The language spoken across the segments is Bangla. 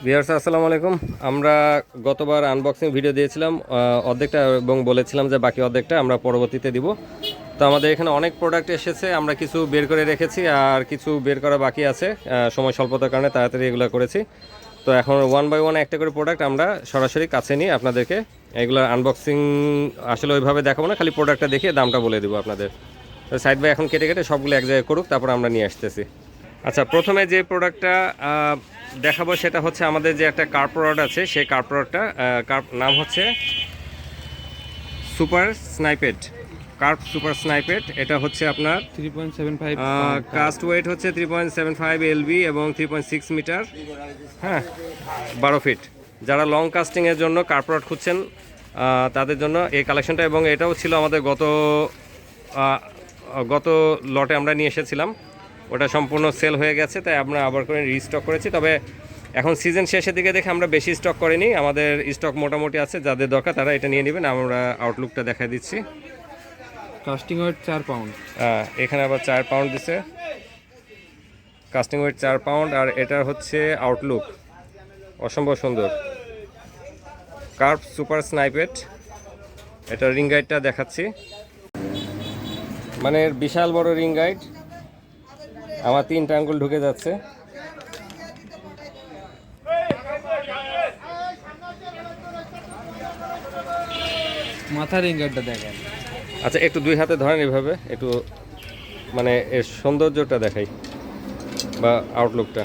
ভিউয়ার্স, আসসালামু আলাইকুম। আমরা গতবার আনবক্সিং ভিডিও দিয়েছিলাম অর্ধেকটা এবং বলেছিলাম যে বাকি অর্ধেকটা আমরা পরবর্তীতে দিব। তো আমাদের এখানে অনেক প্রোডাক্ট এসেছে, আমরা কিছু বের করে রেখেছি আর কিছু বের করা বাকি আছে। সময় স্বল্পতার কারণে তাড়াতাড়ি এগুলো করেছি। তো এখন ওয়ান বাই ওয়ান একটা করে প্রোডাক্ট আমরা সরাসরি কাছে নিয়ে আপনাদেরকে এগুলোর আনবক্সিং আসলে ওইভাবে দেখাবো না, খালি প্রোডাক্টটা দেখিয়ে দামটা বলে দেবো আপনাদের। সাইড বাই এখন কেটে কেটে সবগুলো এক জায়গায় করুক, তারপর আমরা নিয়ে আসতেছি। আচ্ছা প্রথমে যে প্রোডাক্টটা দেখাবো সেটা হচ্ছে আমাদের যে একটা কার প্রোডাক্ট আছে সেই কার প্রোডাক্টটা কার নাম হচ্ছে সুপার স্নাইপেড কার্প সুপার স্নাইপেড এটা হচ্ছে আপনার three point seven five cast weight হচ্ছে three point seven five LB এবং থ্রি পয়েন্ট সিক্স মিটার হ্যাঁ বারো ফিট যারা লং কাস্টিংয়ের জন্য কার্পোরেট খুঁজছেন তাদের জন্য এই কালেকশনটা এবং এটাও ছিল আমাদের গত গত লটে আমরা নিয়ে এসেছিলাম। ওটা সম্পূর্ণ সেল হয়ে গেছে তাই আমরা আবার করে রিস্টক করেছি। তবে এখন সিজন শেষের দিকে দেখে আমরা বেশি স্টক করিনি। আমাদের স্টক মোটামুটি আছে যাদের দরকার তারা এটা নিয়ে নেবেন আমরা আউটলুকটা দেখা দিচ্ছি। কাস্টিং ওয়েট চার পাউন্ড আহ, এখানে আবার চার পাউন্ড দিছে। কাস্টিং ওয়েট চার পাউন্ড আর এটা হচ্ছে আউটলুক অসম্ভব সুন্দর। কার্ভ সুপার স্নাইপেট এটা রিং গাইডটা দেখাচ্ছি। মানে বিশাল বড় রিং গাইড আমার তিনটা আঙ্গুল ঢুকে যাচ্ছে। মাথার রিঙ্গারটা দেখেন। আচ্ছা একটু দুই হাতে ধরেন এভাবে একটু মানে এর সৌন্দর্যটা দেখাই বা আউটলুকটা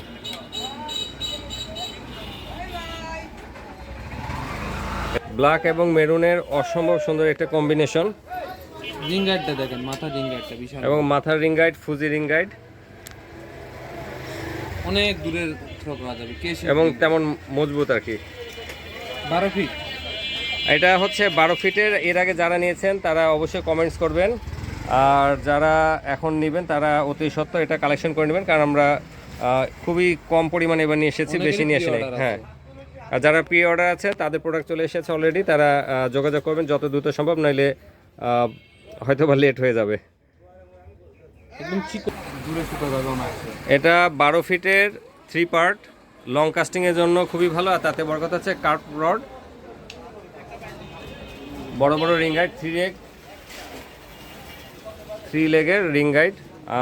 ব্ল্যাক এবং মেরুনের অসম্ভব সুন্দর একটা কম্বিনেশন রিং গাইডটা দেখেন মাথার রিঙ্গারটা বিশাল। এবং মাথার ring guide Fuji ring guide অনেক দূরের থ্রো করা যাবে। এবং তেমন মজবুত আর কি। বারো ফিট এটা হচ্ছে বারো ফিটের এর আগে যারা নিয়েছেন তারা অবশ্যই কমেন্টস করবেন। আর যারা এখন নেবেন তারা অতি সত্ত্বর এটা কালেকশন করে নেবেন কারণ আমরা খুবই কম পরিমাণে এবার নিয়ে এসেছি বেশি নিয়ে আসি হ্যাঁ। আর যারা প্রি অর্ডার আছে তাদের প্রোডাক্ট চলে এসেছে অলরেডি তারা যোগাযোগ করবেন যত দ্রুত সম্ভব নইলে হয়তো বা লেট হয়ে যাবে। একদম দূরে সুতো এটা বারো ফিটের থ্রি পার্ট লং কাস্টিংয়ের জন্য খুবই ভালো, আর তাতে বড় কথা হচ্ছে কার্প রড বড় বড় ring guide three leg three লেগের রিং গাইড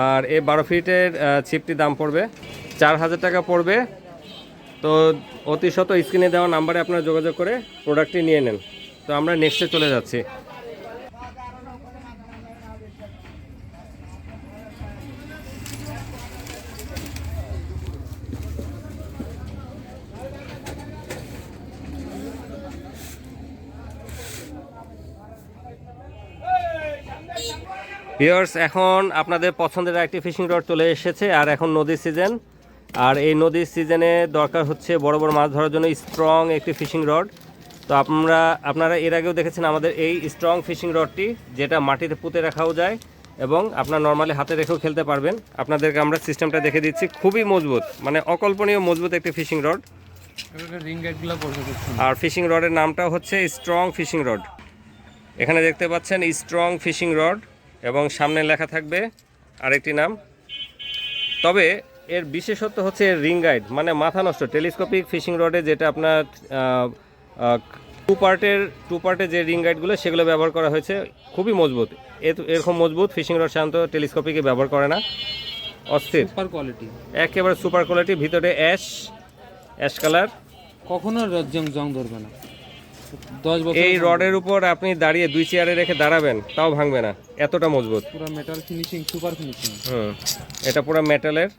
আর এই বারো ফিটের চিপটির দাম পড়বে চার হাজার টাকা পড়বে। তো অতি শত স্ক্রিনে দেওয়া নাম্বারে আপনারা যোগাযোগ করে প্রোডাক্টটি নিয়ে নেন। তো আমরা নেক্সটে চলে যাচ্ছি। ভিউয়ার্স এখন আপনাদের পছন্দের একটি ফিশিং রড চলে এসেছে আর এখন নদীর সিজন আর এই নদীর সিজনে দরকার হচ্ছে বড় বড় মাছ ধরার জন্য স্ট্রং একটি ফিশিং রড তো আমরা আপনারা এর আগেও দেখেছেন আমাদের এই স্ট্রং ফিশিং রডটি যেটা মাটিতে পুঁতে রাখাও যায় এবং আপনার নর্মালি হাতে রেখেও খেলতে পারবেন। আপনাদেরকে আমরা সিস্টেমটা দেখে দিচ্ছি খুবই মজবুত মানে অকল্পনীয় মজবুত একটি ফিশিং রড। আর ফিশিং রডের নামটা হচ্ছে স্ট্রং ফিশিং রড এখানে দেখতে পাচ্ছেন স্ট্রং ফিশিং রড এবং সামনে লেখা থাকবে আরেকটি নাম। তবে এর বিশেষত্ব হচ্ছে এর রিং গাইড মানে মাথা নষ্ট। টেলিস্কোপিক ফিশিং রডে যেটা আপনার টু পার্টের টু পার্টের যে রিং গাইডগুলো সেগুলো ব্যবহার করা হয়েছে। খুবই মজবুত। এরকম মজবুত ফিশিং রড সাধারণত টেলিস্কোপিকে ব্যবহার করে না। অস্থির। Super quality. একেবারে সুপার কোয়ালিটি ভিতরে অ্যাশ অ্যাশ কালার। কখনো র- জং জং ধরবে না। এই রডের উপর আপনি দাঁড়িয়ে দুই চেয়ারে রেখে দাঁড়াবেন তাও ভাঙবে না। এতটা মজবুত। পুরো মেটাল ফিনিশিং সুপার ফিনিশিং হুম। এটা পুরো মেটালের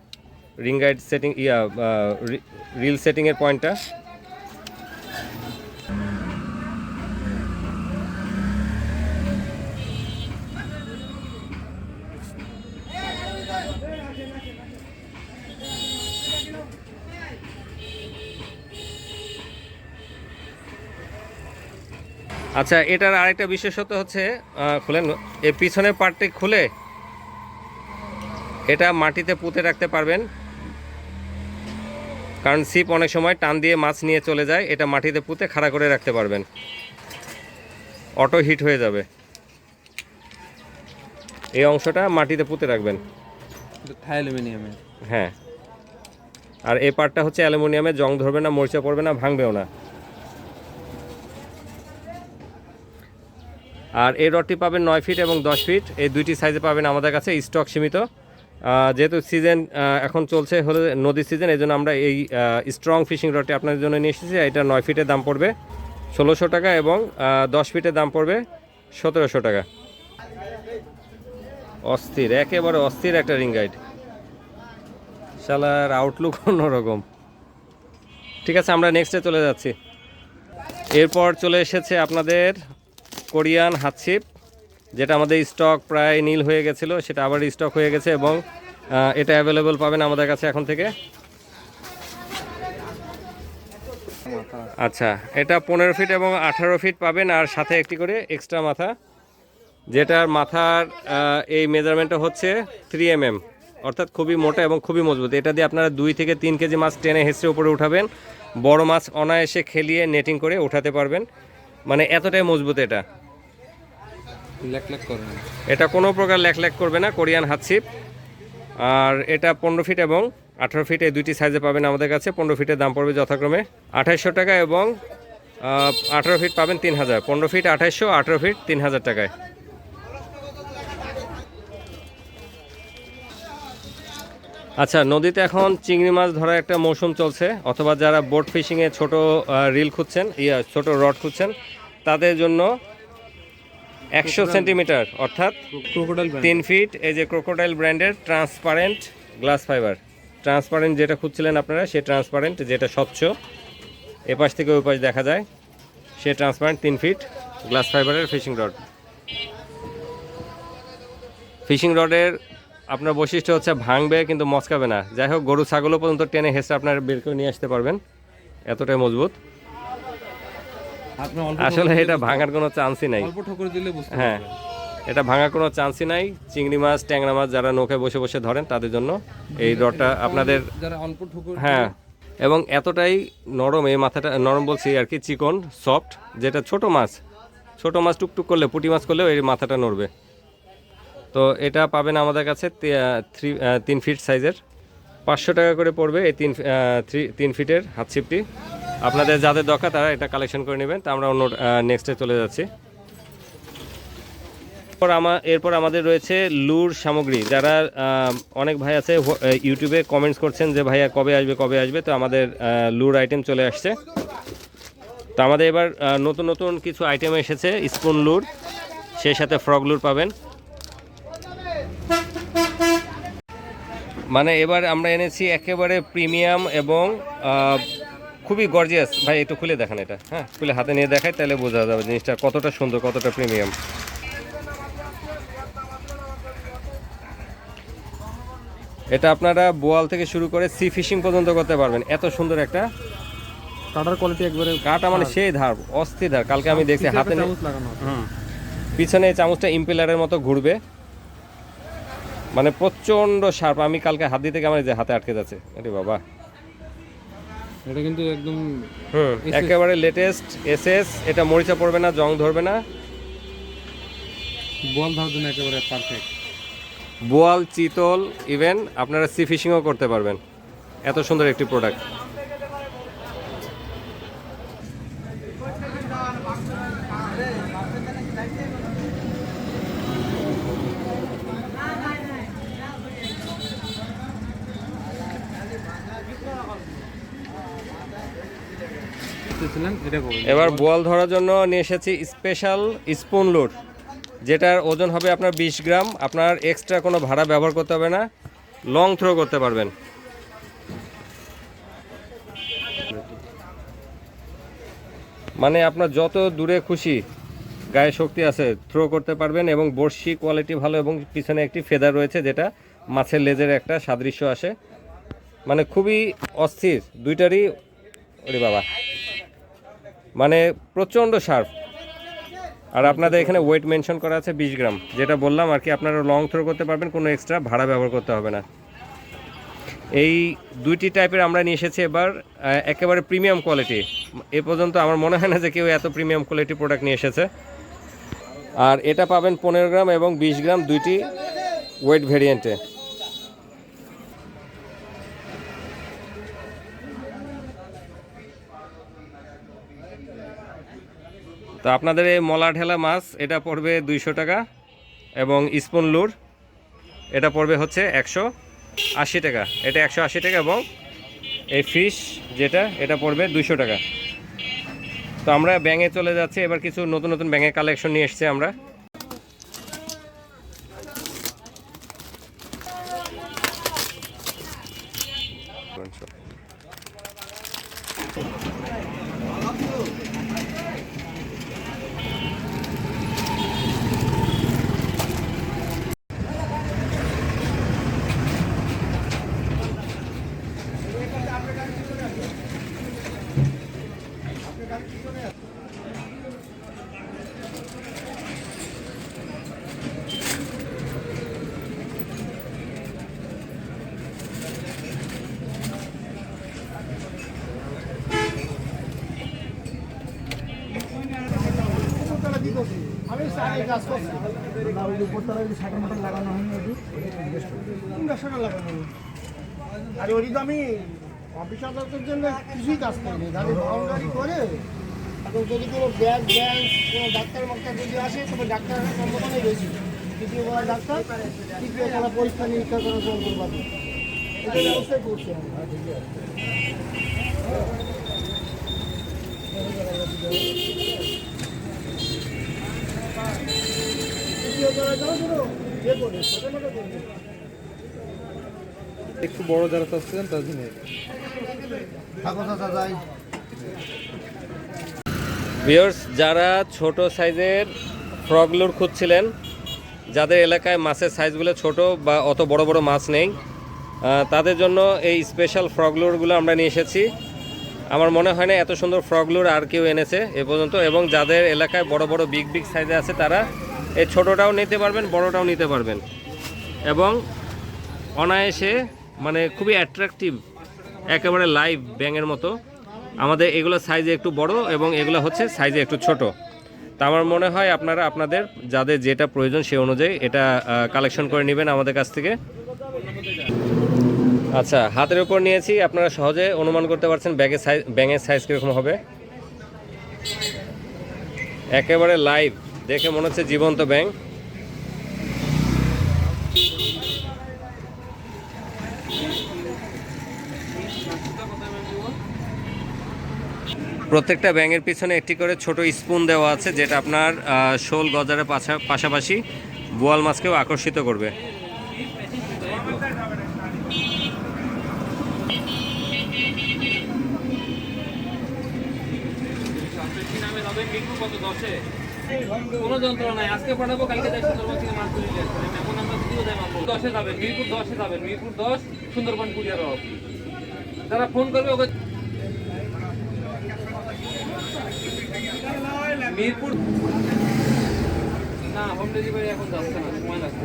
ring guide setting yeah reel সেটিংয়ের পয়েন্টটা আচ্ছা এটার আরেকটা বিশেষত্ব হচ্ছে খুলেন এর পিছনের পার্টটি খুলে এটা মাটিতে পুঁতে রাখতে পারবেন। কারণ সিপ অনেক সময় টান দিয়ে মাছ নিয়ে চলে যায় এটা মাটিতে পুঁতে খাড়া করে রাখতে পারবেন। অটো হিট হয়ে যাবে। এই অংশটা মাটিতে পুঁতে রাখবেন। থাই অ্যালুমিনিয়ামের হ্যাঁ। আর এই পার্টটা হচ্ছে অ্যালুমিনিয়ামের জং ধরবে না মরিচা পড়বে না ভাঙবেও না। আর এই রডটি পাবেন নয় ফিট এবং দশ ফিট। এই দুইটি সাইজে পাবেন আমাদের কাছে স্টক সীমিত। যেহেতু সিজন এখন চলছে হলো নদীর সিজন এই জন্য আমরা এই স্ট্রং ফিশিং রডটি আপনাদের জন্য নিয়ে এসেছি। এটা নয় ফিটের দাম পড়বে ষোলোশো টাকা এবং দশ ফিটের দাম পড়বে সতেরোশো টাকা। অস্থির, একেবারে অস্থির একটা রিং গাইড শালার আউটলুক অন্যরকম। ঠিক আছে, আমরা নেক্সটে চলে যাচ্ছি। এরপর চলে এসেছে আপনাদের কোরিয়ান হাতছিপ যেটা আমাদের স্টক প্রায় নীল হয়ে গেছিল, সেটা আবার স্টক হয়ে গেছে এবং এটা অ্যাভেলেবল পাবেন আমাদের কাছে এখন থেকে। আচ্ছা এটা পনেরো ফিট এবং আঠারো ফিট পাবেন, আর সাথে একটি করে এক্সট্রা মাথা, যেটার মাথার এই মেজারমেন্টটা হচ্ছে থ্রি এম এম অর্থাৎ খুবই মোটা এবং খুবই মজবুত। এটা দিয়ে আপনারা দুই থেকে তিন কেজি মাছ টেনে হেসে উপরে উঠাবেন। বড় মাছ অনায়াসে খেলিয়ে নেটিং করে উঠাতে পারবেন। মানে এতটাই মজবুত এটা। এটা কোনো প্রকার ল্যাক করবে না, কোরিয়ান হাতছিপ আর এটা পনেরো ফিট এবং আঠারো ফিট, এই দুইটি সাইজে পাবেন আমাদের কাছে। পনেরো ফিটের দাম পড়বে যথাক্রমে আঠাইশশো টাকা এবং আঠারো ফিট পাবেন তিন হাজার। পনেরো ফিট আঠাইশশো, আঠারো ফিট তিন হাজার টাকায়। আচ্ছা নদীতে এখন চিংড়ি মাছ ধরার একটা মৌসুম চলছে, অথবা যারা বোট ফিশিংয়ে ছোট রিল খুঁজছেন, ইয়া, ছোট রড খুঁজছেন, তাদের জন্য একশো সেন্টিমিটার অর্থাৎ ক্রোকোডাইল তিন ফিট এই যে ক্রোকোডাইল ব্র্যান্ডের ট্রান্সপারেন্ট গ্লাস ফাইবার ট্রান্সপারেন্ট যেটা খুঁজছিলেন আপনারা সে ট্রান্সপারেন্ট যেটা স্বচ্ছ। এপাশ থেকে ওই পাশ দেখা যায় সে ট্রান্সপারেন্ট তিন ফিট গ্লাস ফাইবারের ফিশিং রড ফিশিং রডের আপনার বৈশিষ্ট্য হচ্ছে ভাঙবে কিন্তু মচকাবে না। যাই হোক গরু ছাগলও পর্যন্ত টেনে হেসে আপনার বের করে নিয়ে আসতে পারবেন। এতটাই মজবুত। আসলে এটা ভাঙার কোনো চান্সই নাই। অল্প ঠোকর দিলে বুঝতে হ্যাঁ। এটা ভাঙার কোনো চান্সই নাই। চিংড়ি মাছ ট্যাংরা মাছ যারা নৌকায় বসে বসে ধরেন তাদের জন্য এই রডটা আপনাদের যারা অল্প ঠোকর হ্যাঁ। এবং এতটাই নরম এই মাথাটা নরম বলছি আর কি চিকন সফট যেটা ছোট মাছ। ছোট মাছ টুকটুক করলে পুঁটি মাছ করলেও এই মাথাটা নড়বে। তো এটা পাবেন আমাদের কাছে থ্রি তিন ফিট সাইজের পাঁচশো টাকা করে পড়বে এই তিন থ্রি তিন ফিটের হাত ছিপটি আপনাদের যাদের দরকার তারা এটা কালেকশন করে নেবেন। তা আমরা অন্য নেক্সটে চলে যাচ্ছি। এরপর আমা- এরপর আমাদের রয়েছে লুর সামগ্রী। যারা অনেক ভাই আছে ইউটিউবে কমেন্টস করছেন যে, ভাইয়া, কবে আসবে কবে আসবে? তো আমাদের লুর আইটেম চলে আসছে। তো আমাদের এবার নতুন নতুন কিছু আইটেম এসেছে স্পুন লুর সেই সাথে ফ্রগ লুর পাবেন। মানে এবার আমরা এনেছি একেবারে প্রিমিয়াম এবং খুবই গর্জিয়াস ভাই একটু খুলে দেখান এটা। হ্যাঁ খুলে হাতে নিয়ে দেখাই তাহলে বোঝা যাবে জিনিসটা কতটা সুন্দর কতটা প্রিমিয়াম এটা আপনারা বোয়াল থেকে শুরু করে সি ফিশিং পর্যন্ত করতে পারবেন। এত সুন্দর একটা কাটার কোয়ালিটি একবারে কাটা মানে সেই ধার অস্থির ধার। কালকে আমি দেখছি হাতে পিছনে এই চামচটা ইম্পেলারের মতো ঘুরবে। মানে প্রচণ্ড শার্প আমি কালকে হাত দিতে গিয়ে আমার যে হাতে আটকে যাচ্ছে। আরে বাবা। এটা কিন্তু একদম হুম একেবারে লেটেস্ট এসএস এটা মরিচা পড়বে না জং ধরবে না। বল ধরার জন্য একেবারে পারফেক্ট বোয়াল চিতল ইভেন আপনারা সি ফিশিংও করতে পারবেন। এত সুন্দর একটি প্রোডাক্ট এবার বল ধরার জন্য নিয়ে এসেছি স্পেশাল স্পুন লোড যেটার ওজন হবে আপনার বিশ গ্রাম। আপনার এক্সট্রা কোনো ভাড়া ব্যবহার করতে হবে না লং থ্রো করতে পারবেন। মানে আপনার যত দূরে খুশি গায়ে শক্তি আছে থ্রো করতে পারবেন এবং বড়শি কোয়ালিটি ভালো এবং পিছনে একটি ফেদার রয়েছে যেটা মাছের লেজের একটা সাদৃশ্য আসে। মানে খুবই অস্থির দুইটারই ওরে বাবা। মানে প্রচণ্ড শার্প। আর আপনাদের এখানে ওয়েট মেনশন করা আছে বিশ গ্রাম। যেটা বললাম আর কি, আপনারা লং থ্রো করতে পারবেন, কোনো এক্সট্রা ভাড়া ব্যবহার করতে হবে না। এই দুইটি টাইপের আমরা নিয়ে এসেছি এবার একেবারে প্রিমিয়াম কোয়ালিটি এ পর্যন্ত আমার মনে হয় না যে কেউ এত প্রিমিয়াম কোয়ালিটি প্রোডাক্ট নিয়ে এসেছে। আর এটা পাবেন পনেরো গ্রাম এবং বিশ গ্রাম দুইটি ওয়েট ভেরিয়েন্টে তো আপনাদের এই মলা ঢেলা মাছ, এটা পড়বে দুইশো টাকা এবং স্পুন লুর, এটা পড়বে হচ্ছে একশো আশি টাকা। এটা একশো আশি টাকা এবং এই ফিশ যেটা, এটা পড়বে দুইশো টাকা। তো আমরা ব্যাঙে চলে যাচ্ছি, এবার কিছু নতুন নতুন ব্যাঙের কালেকশন নিয়ে এসছি আমরা। লাগানো হয়নি? আরে ওটি তো আমি অফিস আদালতের জন্য কিছুই কাজ করিনি তাহলে বাউন্ডারি করে এখন যদি কোনো ব্যাগ ব্যাংক কোনো ডাক্তার মাক্তার যদি আসে তবে ডাক্তারের সম্ভাবনাই বেশি তৃতীয় বেলা ডাক্তার তৃতীয় বেলা পরীক্ষা নিরীক্ষা করার যন্ত্র পাবে এটা ব্যবস্থাই করছি আমি একটু বড় যারা চাচ্ছেন তার জন্য ভিউয়ার্স যারা ছোট সাইজের ফ্রগলুর খুঁজছিলেন যাদের এলাকায় মাছের সাইজগুলো ছোট বা অত বড় বড় মাছ নেই তাদের জন্য এই স্পেশাল ফ্রগলুরগুলো আমরা নিয়ে এসেছি। আমার মনে হয় না এত সুন্দর ফ্রগলুর আর কেউ এনেছে এ পর্যন্ত এবং যাদের এলাকায় বড় বড় বিগ বিগ সাইজে আছে তারা এই ছোটোটাও নিতে পারবেন, বড়টাও নিতে পারবেন। এবং অনায়াসে মানে খুবই অ্যাট্রাকটিভ একেবারে লাইভ ব্যাঙের মতো। আমাদের এগুলো সাইজে একটু বড় এবং এগুলো হচ্ছে সাইজে একটু ছোট। তা আমার মনে হয় আপনারা, আপনাদের যাদের যেটা প্রয়োজন সে অনুযায়ী এটা কালেকশন করে নেবেন আমাদের কাছ থেকে। আচ্ছা হাতের উপর নিয়েছি, আপনারা সহজে অনুমান করতে পারছেন ব্যাগের সাইজ ব্যাঙের সাইজ কীরকম হবে। একেবারে লাইভ দেখে মনে হচ্ছে জীবন্ত ব্যাংক। প্রত্যেকটা ব্যাঙের পিছনে একটি করে ছোট স্পুন দেওয়া আছে, যেটা আপনার শোল গজারের পাশা- পাশাপাশি বোয়াল মাছকেও আকর্ষিত করবে। কোনো যন্ত্রণা নাই। আজকে পাঠাবো, কালকে যাই সুন্দরবন থেকে মাছ তুলে এমন আমরা দিদিও দেয় মাছ দশে যাবেন, মিরপুর দশে যাবেন, মিরপুর দশ, সুন্দরবন কুরিয়ার অফিস যারা ফোন করবে ওকে মিরপুর না হোম ডেলিভারি এখন যাচ্ছে না, সময় লাগবে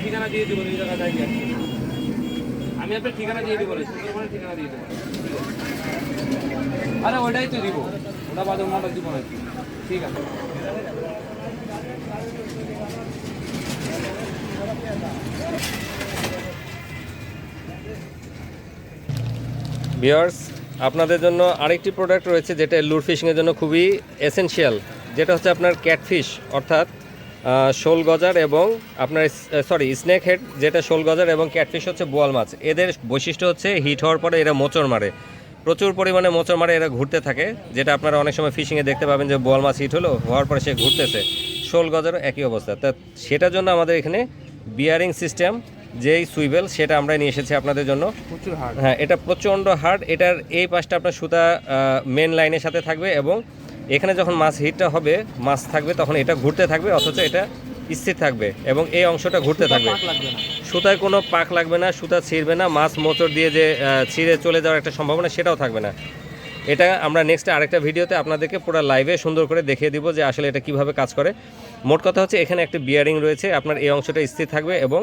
ঠিকানা দিয়ে দেবো এই জায়গায় দাঁড়িয়ে আমি আপনার ঠিকানা দিয়ে দেবো সুন্দরবনের ঠিকানা দিয়ে দেবো। আরে ওটাই তো দিব। ওটা বাদে ওটা দিব না ঠিক আছে। ভিওর্স আপনাদের জন্য আরেকটি প্রোডাক্ট রয়েছে যেটা লুর ফিশিংয়ের জন্য খুবই এসেনশিয়াল যেটা হচ্ছে আপনার ক্যাটফিশ অর্থাৎ শোল গজার এবং আপনার সরি স্নেক হেড যেটা শোল গজার এবং ক্যাটফিশ হচ্ছে বোয়াল মাছ। এদের বৈশিষ্ট্য হচ্ছে হিট হওয়ার পরে এরা মোচড় মারে। প্রচুর পরিমাণে মোচড় মারে, এরা ঘুরতে থাকে, যেটা আপনারা অনেক সময় ফিশিংয়ে দেখতে পাবেন যে বোয়াল মাছ হিট হলো, হওয়ার পরে সে ঘুরতেছে। শোল গজারও একই অবস্থা। তা সেটার জন্য আমাদের এখানে বিয়ারিং সিস্টেম যেই সুইবেল সেটা আমরা নিয়ে এসেছি আপনাদের জন্য। প্রচুর হার্ড। হ্যাঁ এটা প্রচণ্ড হার্ড। এটার এই পাশটা আপনার সুতা মেন লাইনের সাথে থাকবে এবং এখানে যখন মাছ হিটটা হবে মাছ থাকবে তখন এটা ঘুরতে থাকবে অথচ এটা স্থির থাকবে এবং এই অংশটা ঘুরতে থাকবে। সুতায় কোনো পাক লাগবে না সুতা ছিঁড়বে না মাছ মোচড় দিয়ে যে ছিঁড়ে চলে যাওয়ার একটা সম্ভাবনা সেটাও থাকবে না। এটা আমরা নেক্সট আরেকটা ভিডিওতে আপনাদেরকে পুরো লাইভে সুন্দর করে দেখিয়ে দিব যে আসলে এটা কীভাবে কাজ করে। মোট কথা হচ্ছে এখানে একটা বিয়ারিং রয়েছে, আপনার এই অংশটা স্থির থাকবে এবং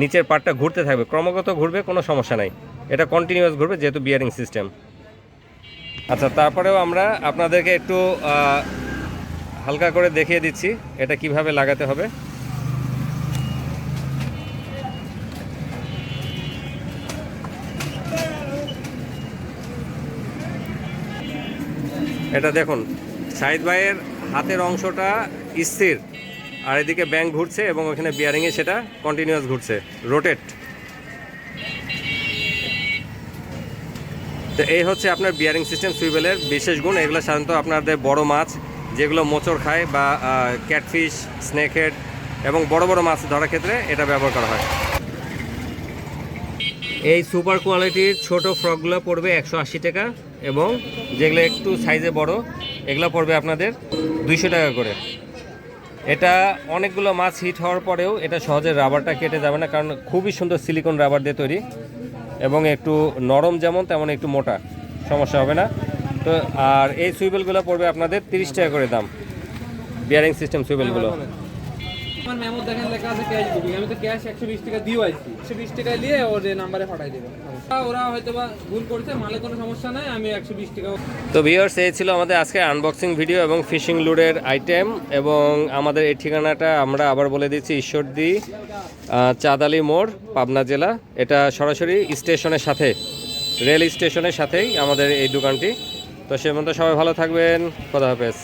নিচের পার্টটা ঘুরতে থাকবে। ক্রমাগত ঘুরবে, কোনো সমস্যা নাই। এটা কন্টিনিউয়াস ঘুরবে, যেহেতু বিয়ারিং সিস্টেম আচ্ছা তারপরেও আমরা আপনাদেরকে একটু হালকা করে দেখিয়ে দিচ্ছি এটা কীভাবে লাগাতে হবে। এটা দেখুন, সাইদ ভাইয়ের হাতের অংশটা স্থির। আর এদিকে ব্যাং ঘুরছে এবং ওখানে বিয়ারিংয়ে সেটা কন্টিনিউয়াস ঘুরছে। রোটেট তো এই হচ্ছে আপনার বিয়ারিং সিস্টেম সুইবেলের বিশেষ গুণ। এগুলো সাধারণত আপনাদের বড় মাছ, যেগুলো মোচড় খায় বা ক্যাটফিশ স্নেকহেড এবং বড় বড় মাছ ধরার ক্ষেত্রে এটা ব্যবহার করা হয়। এই সুপার কোয়ালিটির ছোট ফ্রকগুলো পড়বে একশো আশি টাকা এবং যেগুলো একটু সাইজে বড়, এগুলো পড়বে আপনাদের দুইশো টাকা করে। এটা অনেকগুলো মাছ হিট হওয়ার পরেও এটা সহজে রাবারটা কেটে যাবে না, কারণ খুবই সুন্দর সিলিকন রাবার দিয়ে তৈরি এবং একটু নরম যেমন, তেমন একটু মোটা, সমস্যা হবে না। তো, আর এই সুইবেলগুলো পড়বে আপনাদের তিরিশ টাকা করে দাম। বিয়ারিং সিস্টেম সুইবেলগুলো আমার মেমো দেখেন লেখা আছে ক্যাশ বুকিং আমি তো ক্যাশ একশো বিশ টাকা একশো বিশ টাকা ওর নাম্বারে দেবে। তো এই ছিল আমাদের আজকে আনবক্সিং ভিডিও এবং ফিশিং লুডের আইটেম এবং আমাদের এই ঠিকানাটা আমরা আবার বলে দিচ্ছি, ঈশ্বরদী চাঁদালি মোড়, পাবনা জেলা। এটা সরাসরি স্টেশনের সাথে রেল স্টেশনের সাথেই আমাদের এই দোকানটি। তো সে মতো সবাই ভালো থাকবেন। খোদা হাফেজ।